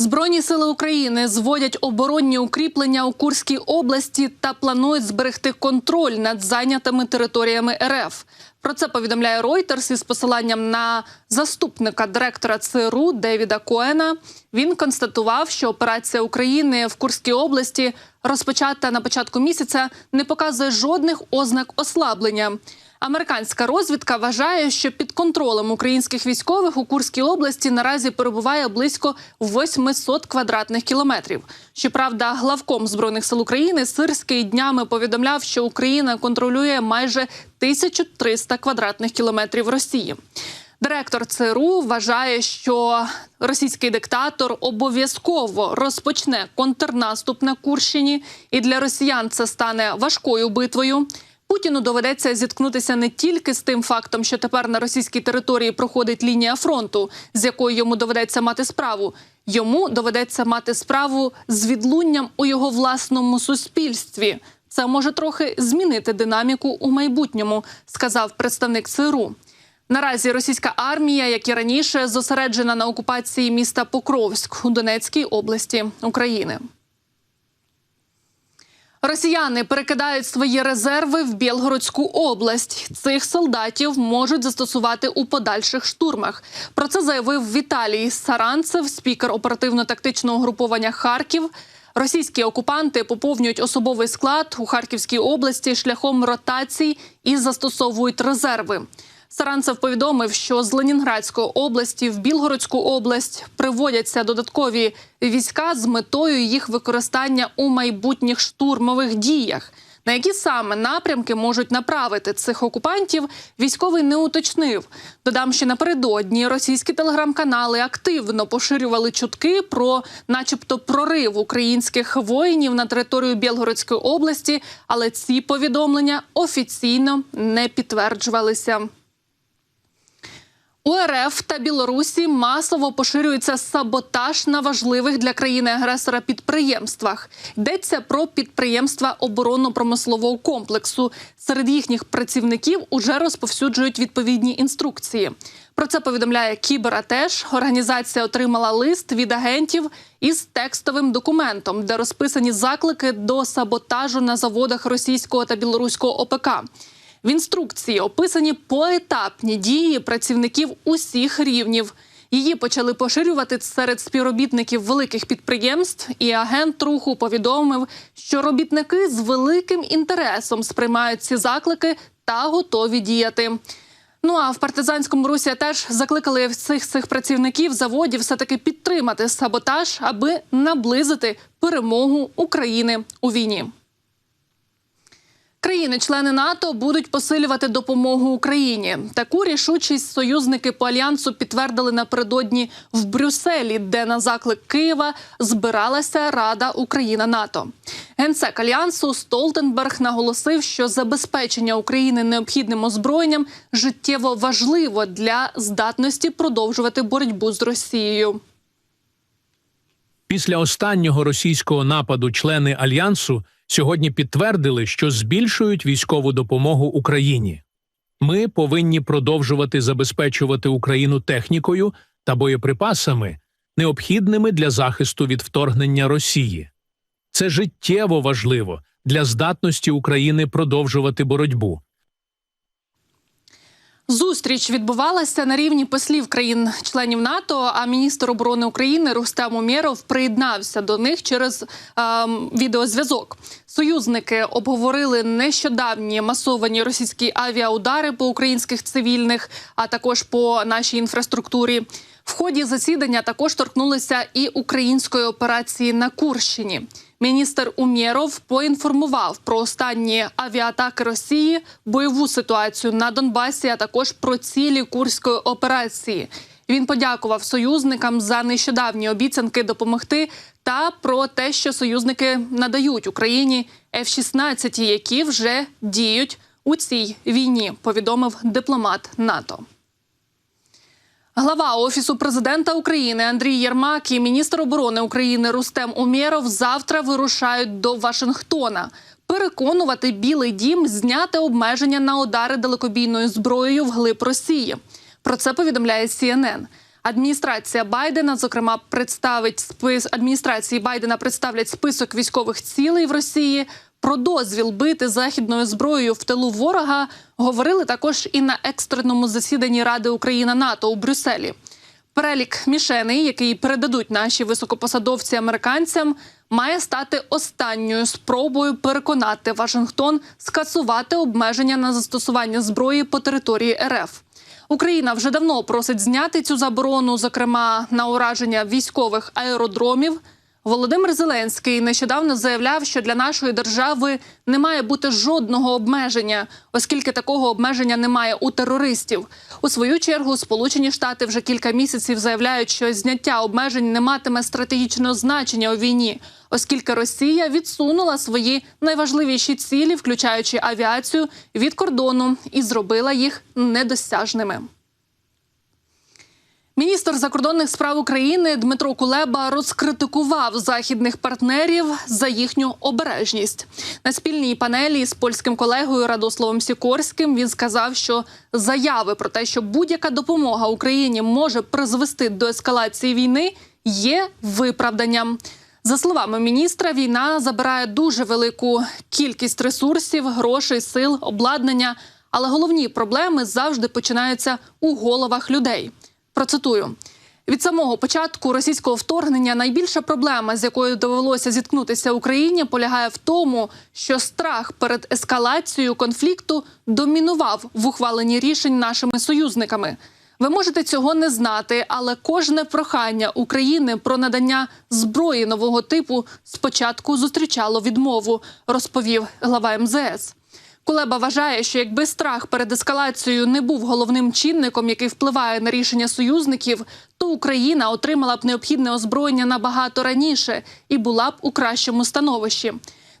Збройні сили України зводять оборонні укріплення у Курській області та планують зберегти контроль над зайнятими територіями РФ. Про це повідомляє Reuters із посиланням на заступника директора ЦРУ Девіда Коена. Він констатував, що операція України в Курській області, розпочата на початку місяця, не показує жодних ознак ослаблення. Американська розвідка вважає, що під контролем українських військових у Курській області наразі перебуває близько 800 квадратних кілометрів. Щоправда, главком збройних сил України Сирський днями повідомляв, що Україна контролює майже 1300 квадратних кілометрів Росії. Директор ЦРУ вважає, що російський диктатор обов'язково розпочне контрнаступ на Курщині, і для росіян це стане важкою битвою. Путіну доведеться зіткнутися не тільки з тим фактом, що тепер на російській території проходить лінія фронту, з якою йому доведеться мати справу. Йому доведеться мати справу з відлунням у його власному суспільстві. Це може трохи змінити динаміку у майбутньому, сказав представник ЦРУ. Наразі російська армія, як і раніше, зосереджена на окупації міста Покровськ у Донецькій області України. Росіяни перекидають свої резерви в Білгородську область. Цих солдатів можуть застосувати у подальших штурмах. Про це заявив Віталій Саранцев, спікер оперативно-тактичного груповання Харків. Російські окупанти поповнюють особовий склад у Харківській області шляхом ротацій і застосовують резерви. Саранцев повідомив, що з Ленінградської області в Білгородську область приводяться додаткові війська з метою їх використання у майбутніх штурмових діях. На які саме напрямки можуть направити цих окупантів, військовий не уточнив. Додам, що напередодні російські телеграм-канали активно поширювали чутки про, начебто, прорив українських воїнів на територію Білгородської області, але ці повідомлення офіційно не підтверджувалися. У РФ та Білорусі масово поширюється саботаж на важливих для країни-агресора підприємствах. Йдеться про підприємства оборонно-промислового комплексу. Серед їхніх працівників уже розповсюджують відповідні інструкції. Про це повідомляє Кібератеж. Організація отримала лист від агентів із текстовим документом, де розписані заклики до саботажу на заводах російського та білоруського ОПК. В інструкції описані поетапні дії працівників усіх рівнів. Її почали поширювати серед співробітників великих підприємств, і агент руху повідомив, що робітники з великим інтересом сприймають ці заклики та готові діяти. Ну а в партизанському русі теж закликали всіх цих працівників заводів все таки підтримати саботаж, аби наблизити перемогу України у війні. Країни-члени НАТО будуть посилювати допомогу Україні. Таку рішучість союзники по альянсу підтвердили напередодні в Брюсселі, де на заклик Києва збиралася Рада Україна НАТО. Генсек альянсу Столтенберг наголосив, що забезпечення України необхідним озброєнням життєво важливо для здатності продовжувати боротьбу з Росією. Після останнього російського нападу члени альянсу сьогодні підтвердили, що збільшують військову допомогу Україні. Ми повинні продовжувати забезпечувати Україну технікою та боєприпасами, необхідними для захисту від вторгнення Росії. Це життєво важливо для здатності України продовжувати боротьбу. Зустріч відбувалася на рівні послів країн-членів НАТО. А міністр оборони України Рустем Умєров приєднався до них через ем, відеозв'язок. Союзники обговорили нещодавні масовані російські авіаудари по українських цивільних, а також по нашій інфраструктурі. В ході засідання також торкнулися і української операції на Курщині. Міністр Умєров поінформував про останні авіатаки Росії, бойову ситуацію на Донбасі, а також про цілі курської операції. Він подякував союзникам за нещодавні обіцянки допомогти та про те, що союзники надають Україні F-16, які вже діють у цій війні. Повідомив дипломат НАТО. Глава офісу президента України Андрій Єрмак і міністр оборони України Рустем Умєров завтра вирушають до Вашингтона. Переконувати Білий Дім зняти обмеження на удари далекобійною зброєю вглиб Росії. Про це повідомляє CNN. Адміністрація Байдена, зокрема, представить спис адміністрації Байдена представлять список військових цілей в Росії. Про дозвіл бити західною зброєю в тилу ворога говорили також і на екстреному засіданні Ради Україна НАТО у Брюсселі. Перелік мішеней, який передадуть наші високопосадовці американцям, має стати останньою спробою переконати Вашингтон скасувати обмеження на застосування зброї по території РФ. Україна вже давно просить зняти цю заборону, зокрема на ураження військових аеродромів. Володимир Зеленський нещодавно заявляв, що для нашої держави не має бути жодного обмеження, оскільки такого обмеження немає у терористів. У свою чергу Сполучені Штати вже кілька місяців заявляють, що зняття обмежень не матиме стратегічного значення у війні, оскільки Росія відсунула свої найважливіші цілі, включаючи авіацію, від кордону і зробила їх недосяжними. Міністр закордонних справ України Дмитро Кулеба розкритикував західних партнерів за їхню обережність на спільній панелі з польським колегою Радославом Сікорським. Він сказав, що заяви про те, що будь-яка допомога Україні може призвести до ескалації війни, є виправданням. За словами міністра, війна забирає дуже велику кількість ресурсів, грошей, сил, обладнання. Але головні проблеми завжди починаються у головах людей. Процитую. Від самого початку російського вторгнення найбільша проблема, з якою довелося зіткнутися Україні, полягає в тому, що страх перед ескалацією конфлікту домінував в ухваленні рішень нашими союзниками. Ви можете цього не знати, але кожне прохання України про надання зброї нового типу спочатку зустрічало відмову, розповів глава МЗС. Кулеба вважає, що якби страх перед ескалацією не був головним чинником, який впливає на рішення союзників, то Україна отримала б необхідне озброєння набагато раніше і була б у кращому становищі.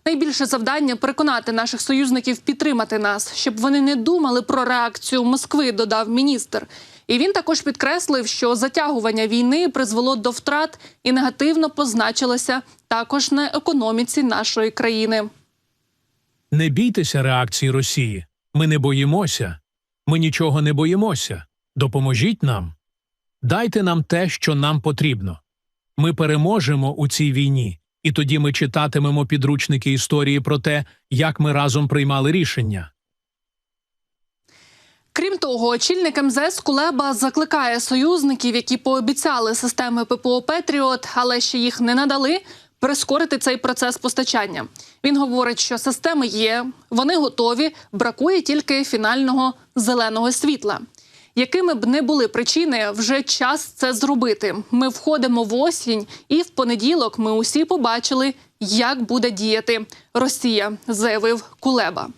Найбільше завдання переконати наших союзників підтримати нас, щоб вони не думали про реакцію Москви, додав міністр. І він також підкреслив, що затягування війни призвело до втрат і негативно позначилося також на економіці нашої країни. Не бійтеся реакції Росії. Ми не боїмося. Ми нічого не боїмося. Допоможіть нам. Дайте нам те, що нам потрібно. Ми переможемо у цій війні, і тоді ми читатимемо підручники історії про те, як ми разом приймали рішення. Крім того, очільник МЗС Кулеба закликає союзників, які пообіцяли системи ППО Петріот, але ще їх не надали. Прискорити цей процес постачання. Він говорить, що системи є, вони готові, бракує тільки фінального зеленого світла. Якими б не були причини, вже час це зробити. Ми входимо в осінь, і в понеділок ми усі побачили, як буде діяти Росія, заявив Кулеба.